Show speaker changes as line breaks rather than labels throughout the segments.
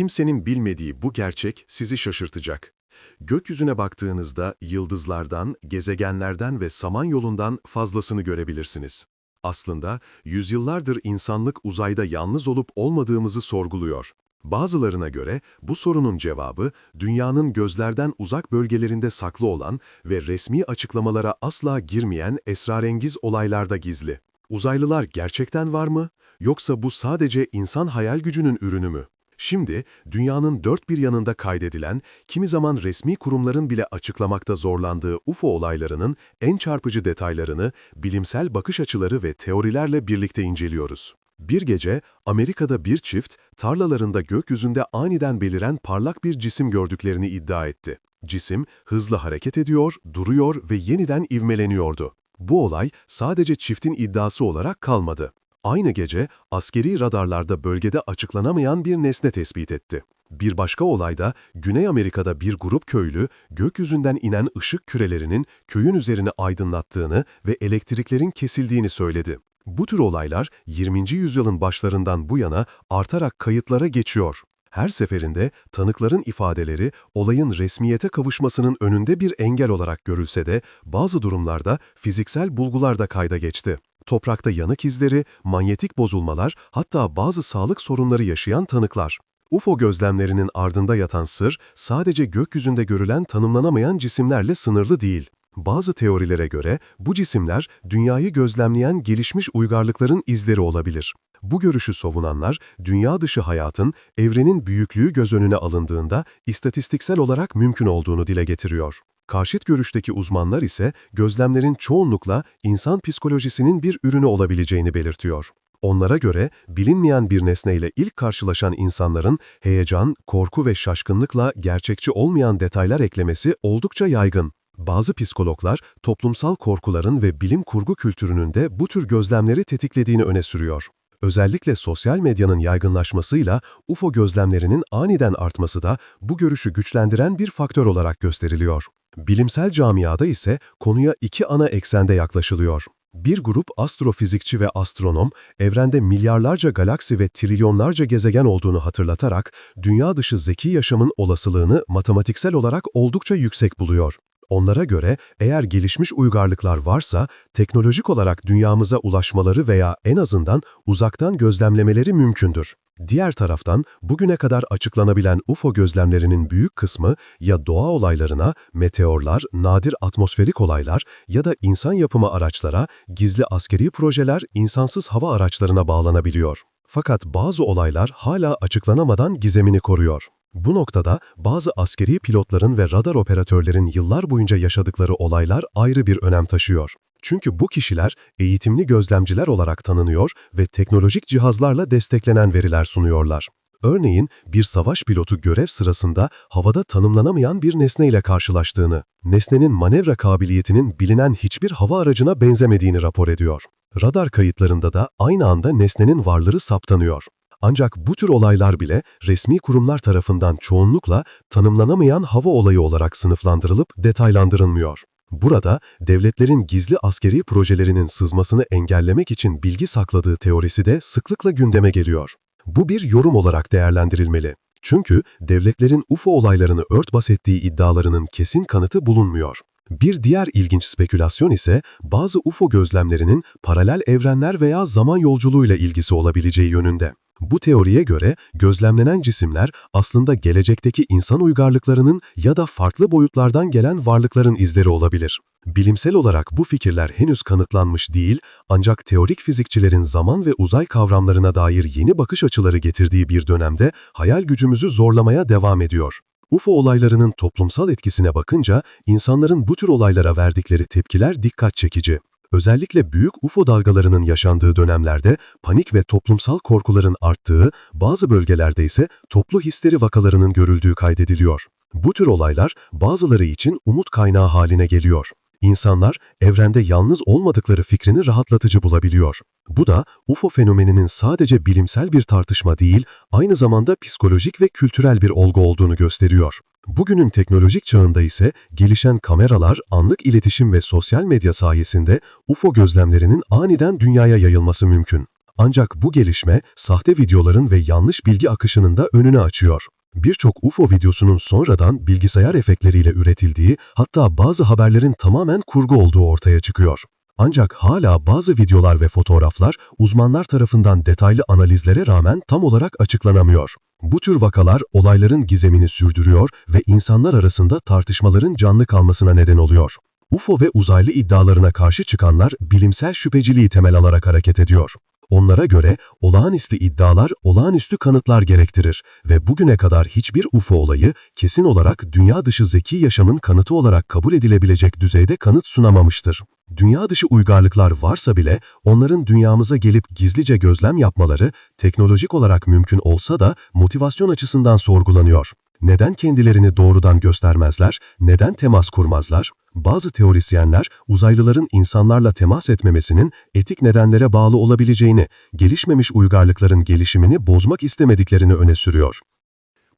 Kimsenin bilmediği bu gerçek sizi şaşırtacak. Gökyüzüne baktığınızda yıldızlardan, gezegenlerden ve samanyolundan fazlasını görebilirsiniz. Aslında yüzyıllardır insanlık uzayda yalnız olup olmadığımızı sorguluyor. Bazılarına göre bu sorunun cevabı dünyanın gözlerden uzak bölgelerinde saklı olan ve resmi açıklamalara asla girmeyen esrarengiz olaylarda gizli. Uzaylılar gerçekten var mı? Yoksa bu sadece insan hayal gücünün ürünü mü? Şimdi dünyanın dört bir yanında kaydedilen, kimi zaman resmi kurumların bile açıklamakta zorlandığı UFO olaylarının en çarpıcı detaylarını, bilimsel bakış açıları ve teorilerle birlikte inceliyoruz. Bir gece Amerika'da bir çift tarlalarında gökyüzünde aniden beliren parlak bir cisim gördüklerini iddia etti. Cisim hızlı hareket ediyor, duruyor ve yeniden ivmeleniyordu. Bu olay sadece çiftin iddiası olarak kalmadı. Aynı gece askeri radarlarda bölgede açıklanamayan bir nesne tespit etti. Bir başka olayda Güney Amerika'da bir grup köylü gökyüzünden inen ışık kürelerinin köyün üzerini aydınlattığını ve elektriklerin kesildiğini söyledi. Bu tür olaylar 20. yüzyılın başlarından bu yana artarak kayıtlara geçiyor. Her seferinde tanıkların ifadeleri olayın resmiyete kavuşmasının önünde bir engel olarak görülse de bazı durumlarda fiziksel bulgular da kayda geçti. Toprakta yanık izleri, manyetik bozulmalar, hatta bazı sağlık sorunları yaşayan tanıklar. UFO gözlemlerinin ardında yatan sır, sadece gökyüzünde görülen tanımlanamayan cisimlerle sınırlı değil. Bazı teorilere göre bu cisimler dünyayı gözlemleyen gelişmiş uygarlıkların izleri olabilir. Bu görüşü savunanlar, dünya dışı hayatın, evrenin büyüklüğü göz önüne alındığında istatistiksel olarak mümkün olduğunu dile getiriyor. Karşıt görüşteki uzmanlar ise gözlemlerin çoğunlukla insan psikolojisinin bir ürünü olabileceğini belirtiyor. Onlara göre bilinmeyen bir nesneyle ilk karşılaşan insanların heyecan, korku ve şaşkınlıkla gerçekçi olmayan detaylar eklemesi oldukça yaygın. Bazı psikologlar toplumsal korkuların ve bilim kurgu kültürünün de bu tür gözlemleri tetiklediğini öne sürüyor. Özellikle sosyal medyanın yaygınlaşmasıyla UFO gözlemlerinin aniden artması da bu görüşü güçlendiren bir faktör olarak gösteriliyor. Bilimsel camiada ise konuya iki ana eksende yaklaşılıyor. Bir grup astrofizikçi ve astronom, evrende milyarlarca galaksi ve trilyonlarca gezegen olduğunu hatırlatarak, dünya dışı zeki yaşamın olasılığını matematiksel olarak oldukça yüksek buluyor. Onlara göre eğer gelişmiş uygarlıklar varsa, teknolojik olarak dünyamıza ulaşmaları veya en azından uzaktan gözlemlemeleri mümkündür. Diğer taraftan bugüne kadar açıklanabilen UFO gözlemlerinin büyük kısmı ya doğa olaylarına, meteorlar, nadir atmosferik olaylar ya da insan yapımı araçlara, gizli askeri projeler, insansız hava araçlarına bağlanabiliyor. Fakat bazı olaylar hala açıklanamadan gizemini koruyor. Bu noktada bazı askeri pilotların ve radar operatörlerin yıllar boyunca yaşadıkları olaylar ayrı bir önem taşıyor. Çünkü bu kişiler eğitimli gözlemciler olarak tanınıyor ve teknolojik cihazlarla desteklenen veriler sunuyorlar. Örneğin bir savaş pilotu görev sırasında havada tanımlanamayan bir nesneyle karşılaştığını, nesnenin manevra kabiliyetinin bilinen hiçbir hava aracına benzemediğini rapor ediyor. Radar kayıtlarında da aynı anda nesnenin varlığı saptanıyor. Ancak bu tür olaylar bile resmi kurumlar tarafından çoğunlukla tanımlanamayan hava olayı olarak sınıflandırılıp detaylandırılmıyor. Burada devletlerin gizli askeri projelerinin sızmasını engellemek için bilgi sakladığı teorisi de sıklıkla gündeme geliyor. Bu bir yorum olarak değerlendirilmeli. Çünkü devletlerin UFO olaylarını örtbas ettiği iddialarının kesin kanıtı bulunmuyor. Bir diğer ilginç spekülasyon ise bazı UFO gözlemlerinin paralel evrenler veya zaman yolculuğuyla ilgisi olabileceği yönünde. Bu teoriye göre gözlemlenen cisimler aslında gelecekteki insan uygarlıklarının ya da farklı boyutlardan gelen varlıkların izleri olabilir. Bilimsel olarak bu fikirler henüz kanıtlanmış değil ancak teorik fizikçilerin zaman ve uzay kavramlarına dair yeni bakış açıları getirdiği bir dönemde hayal gücümüzü zorlamaya devam ediyor. UFO olaylarının toplumsal etkisine bakınca insanların bu tür olaylara verdikleri tepkiler dikkat çekici. Özellikle büyük UFO dalgalarının yaşandığı dönemlerde panik ve toplumsal korkuların arttığı, bazı bölgelerde ise toplu histeri vakalarının görüldüğü kaydediliyor. Bu tür olaylar bazıları için umut kaynağı haline geliyor. İnsanlar evrende yalnız olmadıkları fikrini rahatlatıcı bulabiliyor. Bu da UFO fenomeninin sadece bilimsel bir tartışma değil, aynı zamanda psikolojik ve kültürel bir olgu olduğunu gösteriyor. Bugünün teknolojik çağında ise gelişen kameralar, anlık iletişim ve sosyal medya sayesinde UFO gözlemlerinin aniden dünyaya yayılması mümkün. Ancak bu gelişme sahte videoların ve yanlış bilgi akışının da önünü açıyor. Birçok UFO videosunun sonradan bilgisayar efektleriyle üretildiği, hatta bazı haberlerin tamamen kurgu olduğu ortaya çıkıyor. Ancak hala bazı videolar ve fotoğraflar uzmanlar tarafından detaylı analizlere rağmen tam olarak açıklanamıyor. Bu tür vakalar olayların gizemini sürdürüyor ve insanlar arasında tartışmaların canlı kalmasına neden oluyor. UFO ve uzaylı iddialarına karşı çıkanlar bilimsel şüpheciliği temel alarak hareket ediyor. Onlara göre olağanüstü iddialar olağanüstü kanıtlar gerektirir ve bugüne kadar hiçbir UFO olayı kesin olarak dünya dışı zeki yaşamın kanıtı olarak kabul edilebilecek düzeyde kanıt sunamamıştır. Dünya dışı uygarlıklar varsa bile onların dünyamıza gelip gizlice gözlem yapmaları teknolojik olarak mümkün olsa da motivasyon açısından sorgulanıyor. Neden kendilerini doğrudan göstermezler, neden temas kurmazlar? Bazı teorisyenler uzaylıların insanlarla temas etmemesinin etik nedenlere bağlı olabileceğini, gelişmemiş uygarlıkların gelişimini bozmak istemediklerini öne sürüyor.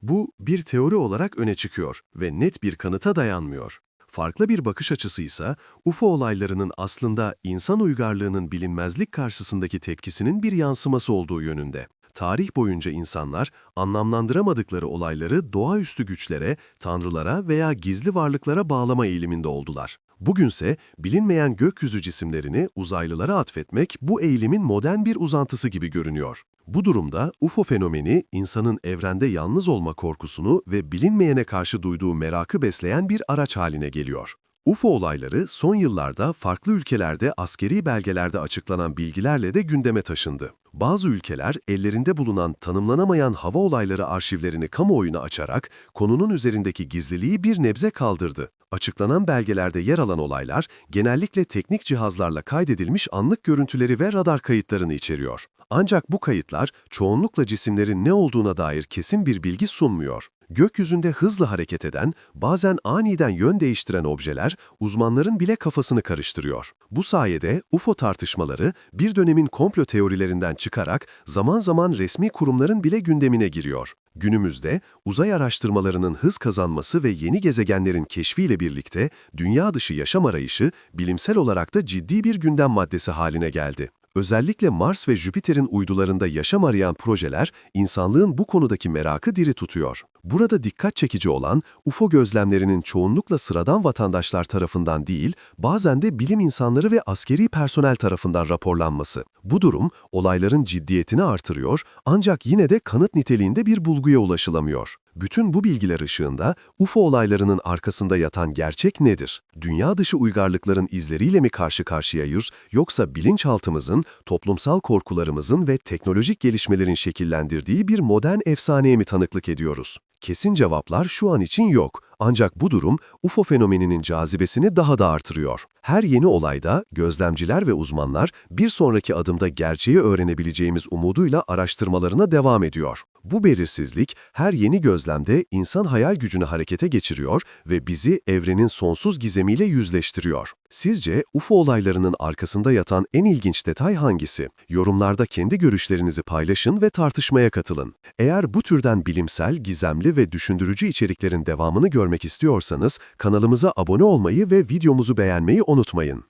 Bu bir teori olarak öne çıkıyor ve net bir kanıta dayanmıyor. Farklı bir bakış açısı ise UFO olaylarının aslında insan uygarlığının bilinmezlik karşısındaki tepkisinin bir yansıması olduğu yönünde. Tarih boyunca insanlar anlamlandıramadıkları olayları doğaüstü güçlere, tanrılara veya gizli varlıklara bağlama eğiliminde oldular. Bugünse bilinmeyen gökyüzü cisimlerini uzaylılara atfetmek bu eğilimin modern bir uzantısı gibi görünüyor. Bu durumda UFO fenomeni insanın evrende yalnız olma korkusunu ve bilinmeyene karşı duyduğu merakı besleyen bir araç haline geliyor. UFO olayları son yıllarda farklı ülkelerde askeri belgelerde açıklanan bilgilerle de gündeme taşındı. Bazı ülkeler ellerinde bulunan tanımlanamayan hava olayları arşivlerini kamuoyuna açarak konunun üzerindeki gizliliği bir nebze kaldırdı. Açıklanan belgelerde yer alan olaylar genellikle teknik cihazlarla kaydedilmiş anlık görüntüleri ve radar kayıtlarını içeriyor. Ancak bu kayıtlar çoğunlukla cisimlerin ne olduğuna dair kesin bir bilgi sunmuyor. Gökyüzünde hızla hareket eden, bazen aniden yön değiştiren objeler uzmanların bile kafasını karıştırıyor. Bu sayede UFO tartışmaları bir dönemin komplo teorilerinden çıkarak zaman zaman resmi kurumların bile gündemine giriyor. Günümüzde uzay araştırmalarının hız kazanması ve yeni gezegenlerin keşfiyle birlikte dünya dışı yaşam arayışı bilimsel olarak da ciddi bir gündem maddesi haline geldi. Özellikle Mars ve Jüpiter'in uydularında yaşam arayan projeler insanlığın bu konudaki merakı diri tutuyor. Burada dikkat çekici olan UFO gözlemlerinin çoğunlukla sıradan vatandaşlar tarafından değil, bazen de bilim insanları ve askeri personel tarafından raporlanması. Bu durum olayların ciddiyetini artırıyor ancak yine de kanıt niteliğinde bir bulguya ulaşılamıyor. Bütün bu bilgiler ışığında UFO olaylarının arkasında yatan gerçek nedir? Dünya dışı uygarlıkların izleriyle mi karşı karşıyayız yoksa bilinçaltımızın, toplumsal korkularımızın ve teknolojik gelişmelerin şekillendirdiği bir modern efsaneye mi tanıklık ediyoruz? Kesin cevaplar şu an için yok. Ancak bu durum UFO fenomeninin cazibesini daha da artırıyor. Her yeni olayda gözlemciler ve uzmanlar bir sonraki adımda gerçeği öğrenebileceğimiz umuduyla araştırmalarına devam ediyor. Bu belirsizlik her yeni gözlemde insan hayal gücünü harekete geçiriyor ve bizi evrenin sonsuz gizemiyle yüzleştiriyor. Sizce UFO olaylarının arkasında yatan en ilginç detay hangisi? Yorumlarda kendi görüşlerinizi paylaşın ve tartışmaya katılın. Eğer bu türden bilimsel, gizemli ve düşündürücü içeriklerin devamını görmek istiyorsanız kanalımıza abone olmayı ve videomuzu beğenmeyi unutmayın.